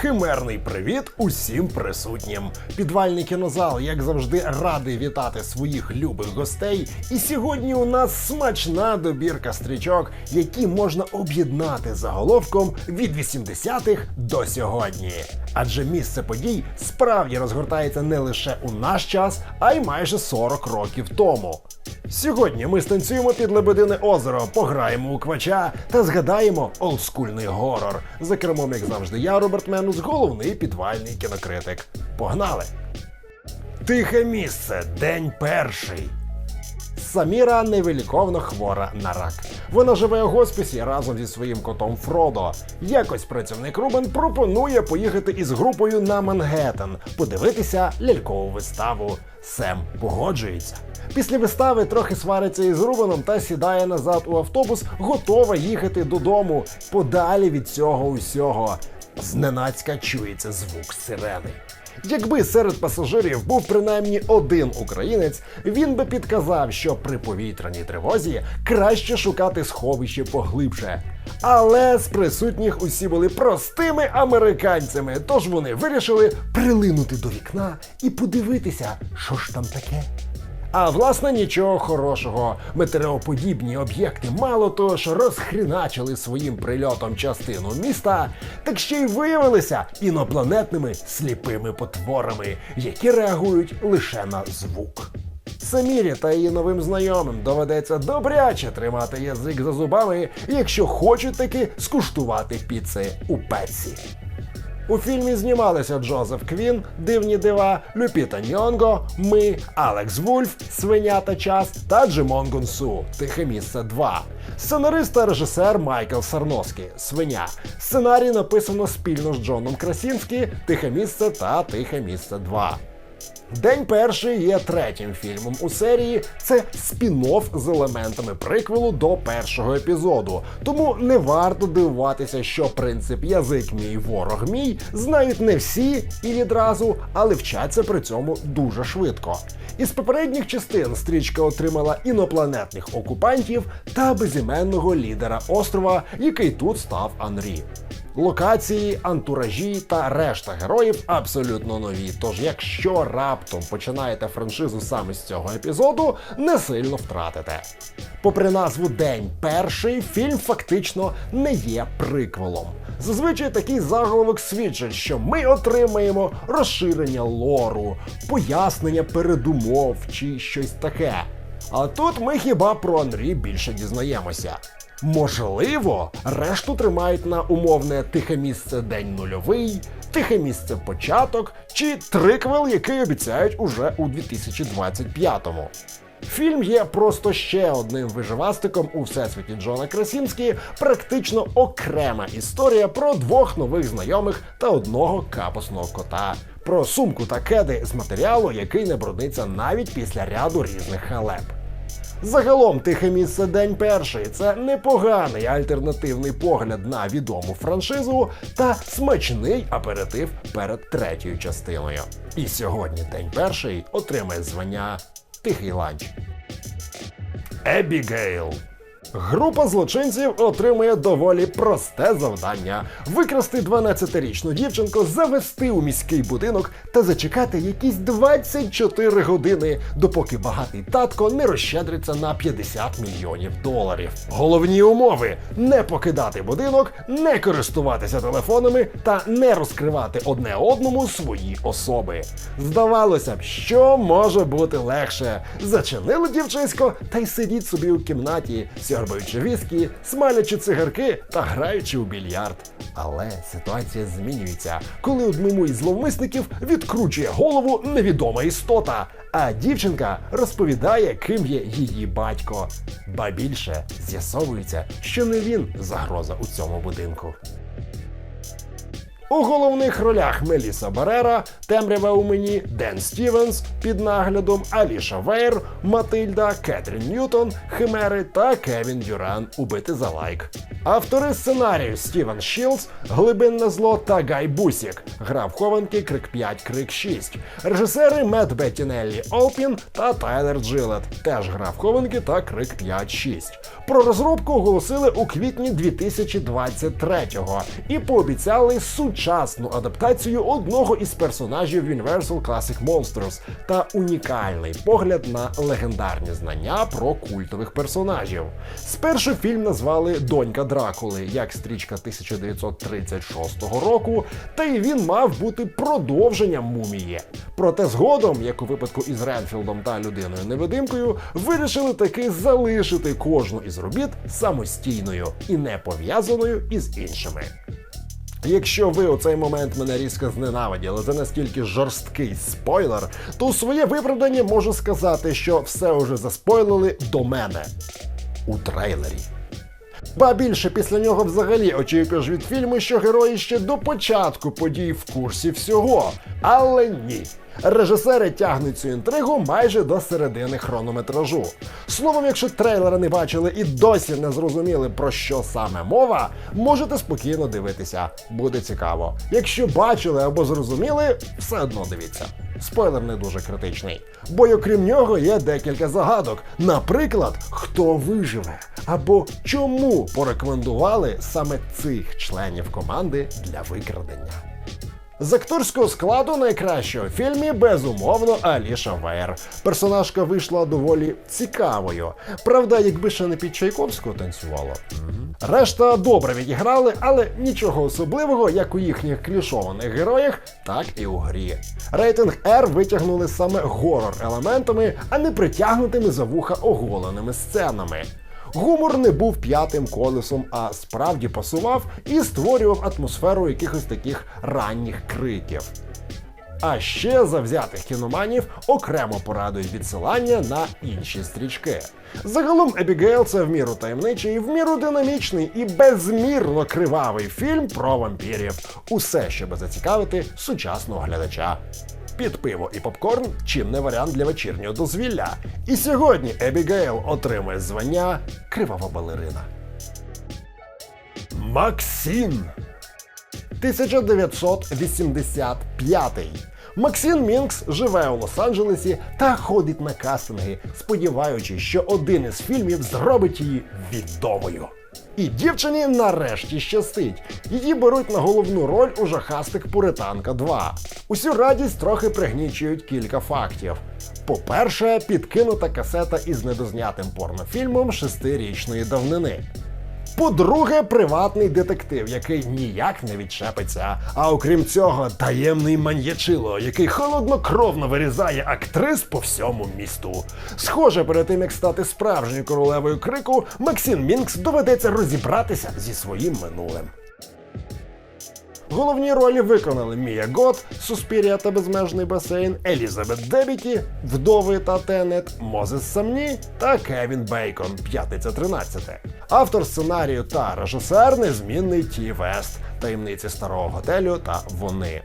Химерний привіт усім присутнім. Підвальний кінозал, як завжди, радий вітати своїх любих гостей. І сьогодні у нас смачна добірка стрічок, які можна об'єднати заголовком від 80-х до сьогодні. Адже місце подій справді розгортається не лише у наш час, а й майже 40 років тому. Сьогодні ми станцюємо під Лебедине озеро, пограємо у квача та згадаємо олдскульний горор. За кермом, як завжди, я, Роберт Менус, головний підвальний кінокритик. Погнали! Тихе місце, день перший. Саміра невиліковно хвора на рак. Вона живе у госпісі разом зі своїм котом Фродо. Якось працівник Рубен пропонує поїхати із групою на Мангеттен, подивитися лялькову виставу. Сем погоджується. Після вистави трохи свариться із Рубеном та сідає назад у автобус, готова їхати додому, подалі від цього усього. Зненацька чується звук сирени. Якби серед пасажирів був принаймні один українець, він би підказав, що при повітряній тривозі краще шукати сховище поглибше. Але з присутніх усі були простими американцями, тож вони вирішили прилинути до вікна і подивитися, що ж там таке. А власне нічого хорошого. Метеороподібні об'єкти мало того, що розхріначили своїм прильотом частину міста, так ще й виявилися інопланетними сліпими потворами, які реагують лише на звук. Самірі та її новим знайомим доведеться добряче тримати язик за зубами, якщо хочуть таки скуштувати піци у Пепсі. У фільмі знімалися Джозеф Квін, Дивні дива, Люпіта Ньонго, Ми, Алекс Вульф, Свиня та час та Джимон Гонсу, Тихе місце 2. Сценарист та режисер Майкл Сарноскі, Свиня. Сценарій написано спільно з Джоном Красінські, Тихе місце та Тихе місце 2. День перший є третім фільмом у серії. Це спін-офф з елементами приквелу до першого епізоду. Тому не варто дивуватися, що принцип язик мій ворог мій знають не всі і відразу, але вчаться при цьому дуже швидко. Із попередніх частин стрічка отримала інопланетних окупантів та безіменного лідера острова, який тут став Анрі. Локації, антуражі та решта героїв абсолютно нові. Тож, якщо раптом починаєте франшизу саме з цього епізоду, не сильно втратите. Попри назву День перший, фільм фактично не є приквелом. Зазвичай такий заголовок свідчить, що ми отримаємо розширення лору, пояснення передумов чи щось таке. А тут ми хіба про Анрі більше дізнаємося. Можливо, решту тримають на умовне тихе місце день нульовий, тихе місце початок чи триквел, який обіцяють уже у 2025-му. Фільм є просто ще одним виживастиком у всесвіті Джона Красінські, практично окрема історія про двох нових знайомих та одного капусного кота. Про сумку та кеди з матеріалу, який не брудниться навіть після ряду різних халеп. Загалом тихе місце день перший це непоганий альтернативний погляд на відому франшизу та смачний аперитив перед третьою частиною. І сьогодні день перший отримає звання Тихий ланч. Ебігейл. Група злочинців отримує доволі просте завдання: викрасти 12-річну дівчинку, завести у міський будинок та зачекати якісь 24 години, допоки багатий татко не розщедриться на 50 мільйонів доларів. Головні умови: не покидати будинок, не користуватися телефонами та не розкривати одне одному свої особи. Здавалося б, що може бути легше. Зачинили дівчисько та й сидіть собі у кімнаті, сьорбаючи віскі, смалячи цигарки та граючи у більярд. Але ситуація змінюється, коли одному із зловмисників відкручує голову невідома істота. А дівчинка розповідає, ким є її батько. Ба більше з'ясовується, що не він загроза у цьому будинку. У головних ролях Меліса Барера, Темрява у мені, Ден Стівенс під наглядом Аліша Вейр, Матильда, Кетрін Ньютон, Химери та Кевін Дюран убити за лайк. Автори сценарію Стівен Шілдс, Глибинне зло та Гай Бусік. Грав хованки Крик 5, Крик 6. Режисери Мет Беттінеллі Олпін та Тайлер Джилет. Теж грав хованки та Крик 5-6. Про розробку оголосили у квітні 2023-го і пообіцяли сучасну адаптацію одного із персонажів Universal Classic Monsters та унікальний погляд на легендарні знання про культових персонажів. Спершу фільм назвали Донька Дракули як стрічка 1936 року, та й він мав бути продовженням мумії. Проте згодом, як у випадку із Ренфілдом та людиною невидимкою, вирішили таки залишити кожну із робіт самостійною і не пов'язаною із іншими. Якщо ви у цей момент мене різко зненавиділи за настільки жорсткий спойлер, то у своє виправдання можу сказати, що все уже заспойлили до мене у трейлері. Ба більше після нього взагалі очікуєш від фільму, що герої ще до початку подій в курсі всього. Але ні. Режисери тягнуть цю інтригу майже до середини хронометражу. Словом, якщо трейлера не бачили і досі не зрозуміли про що саме мова, можете спокійно дивитися. Буде цікаво. Якщо бачили або зрозуміли, все одно дивіться. Спойлер не дуже критичний. Бо й окрім нього є декілька загадок. Наприклад, хто виживе, або чому порекомендували саме цих членів команди для викрадення. З акторського складу найкращого в фільмі безумовно Аліша Вейер. Персонажка вийшла доволі цікавою. Правда, якби ще не під Чайковського танцювала. Решта добре відіграли, але нічого особливого, як у їхніх клішованих героях, так і у грі. Рейтинг R витягнули саме горор елементами, а не притягнутими за вуха оголеними сценами. Гумор не був п'ятим колесом, а справді пасував і створював атмосферу якихось таких ранніх криків. А ще завзятих кіноманів окремо порадують відсилання на інші стрічки. Загалом Ебігейл це в міру таємничий, в міру динамічний і безмірно кривавий фільм про вампірів. Усе, щоб зацікавити сучасного глядача. Під пиво і попкорн чим не варіант для вечірнього дозвілля. І сьогодні Ебігейл отримує звання Кривава балерина. Максін 1985. Максим Мінкс живе у Лос-Анджелесі та ходить на кастинги, сподіваючись, що один із фільмів зробить її відомою. І дівчині нарешті щастить. Її беруть на головну роль у жахастик Пуританка 2. Усю радість трохи пригнічують кілька фактів. По-перше, підкинута касета із недознятим порнофільмом шестирічної давнини. По-друге, приватний детектив, який ніяк не відчепиться. А окрім цього, таємний маньячило, який холоднокровно вирізає актрис по всьому місту. Схоже, перед тим як стати справжньою королевою крику, Максим Мінкс доведеться розібратися зі своїм минулим. Головні ролі виконали Мія Гот, Суспірія та безмежний басейн, Елізабет Дебіті, Вдови та Тенет, Мозес Самні та Кевін Бейкон, П'ятниця 13. Автор сценарію та режисер незмінний Ті Вест, таємниці старого готелю та вони.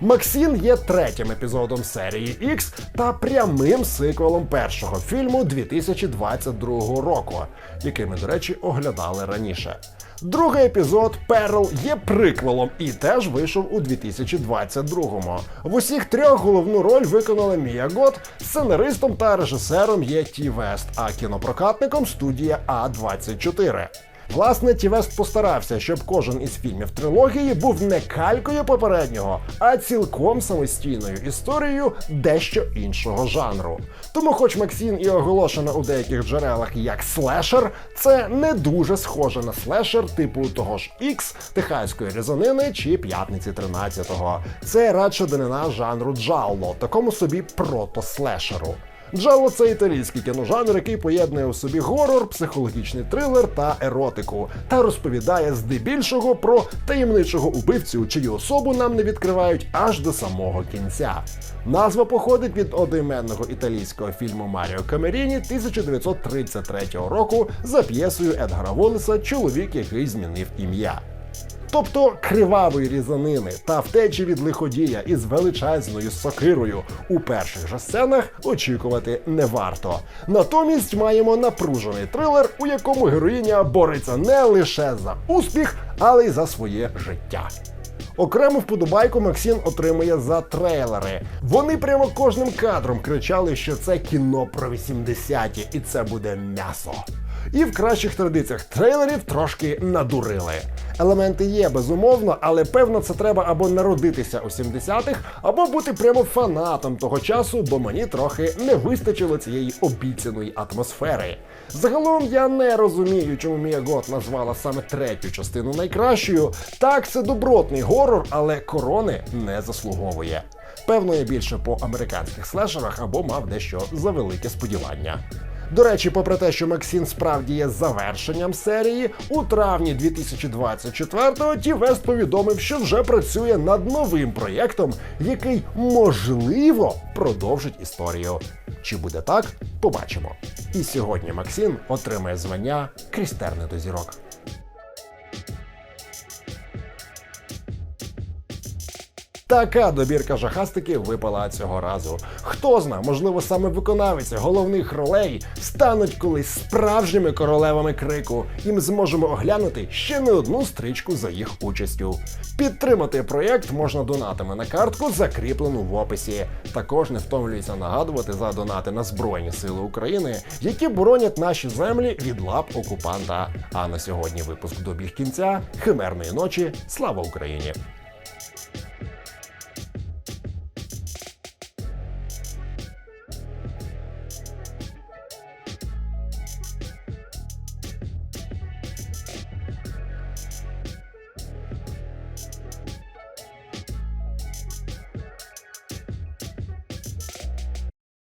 Максін є третім епізодом серії X та прямим сиквелом першого фільму 2022 року, який ми, до речі, оглядали раніше. Другий епізод Перл є приквелом і теж вийшов у 2022-му. В усіх трьох головну роль виконала Мія Гот, сценаристом та режисером є Ті Вест, а кінопрокатником студія А24. Власне, Тівест постарався, щоб кожен із фільмів трилогії був не калькою попереднього, а цілком самостійною історією дещо іншого жанру. Тому, хоч Максін і оголошено у деяких джерелах як слешер, це не дуже схоже на слешер типу того ж X, Техаської різанини чи П'ятниці 13-го. Це радше данина жанру джалло, такому собі прото-слешеру. Джалло це італійський кіножанр, який поєднує у собі горор, психологічний трилер та еротику, та розповідає здебільшого про таємничого убивцю, чию особу нам не відкривають аж до самого кінця. Назва походить від одноіменного італійського фільму Маріо Камеріні 1933 року за п'єсою Едгара Волеса Чоловік, який змінив ім'я. Тобто кривавої різанини та втечі від лиходія із величезною сокирою у перших же сценах очікувати не варто. Натомість маємо напружений трилер, у якому героїня бореться не лише за успіх, але й за своє життя. Окрему вподобайку Максим отримує за трейлери. Вони прямо кожним кадром кричали, що це кіно про 80-ті, і це буде м'ясо. І в кращих традиціях трейлерів трошки надурили. Елементи є безумовно, але певно це треба або народитися у 70-х, або бути прямо фанатом того часу, бо мені трохи не вистачило цієї обіцяної атмосфери. Загалом я не розумію, чому Мія Гот назвала саме третю частину найкращою. Так, це добротний горор, але корони не заслуговує. Певно, я більше по американських слешерах або мав дещо за велике сподівання. До речі, попри те, що Максін справді є завершенням серії, у травні 2024-го Тівест повідомив, що вже працює над новим проєктом, який можливо продовжить історію. Чи буде так, побачимо. І сьогодні Максін отримає звання Крістерни до зірок. Така добірка жахастиків випала цього разу. Хто зна, можливо, саме виконавиці головних ролей стануть колись справжніми королевами крику, і ми зможемо оглянути ще не одну стрічку за їх участю. Підтримати проєкт можна донатами на картку, закріплену в описі. Також не втомлюється нагадувати за донати на Збройні Сили України, які боронять наші землі від лап окупанта. А на сьогодні випуск добіг кінця. Химерної ночі. Слава Україні!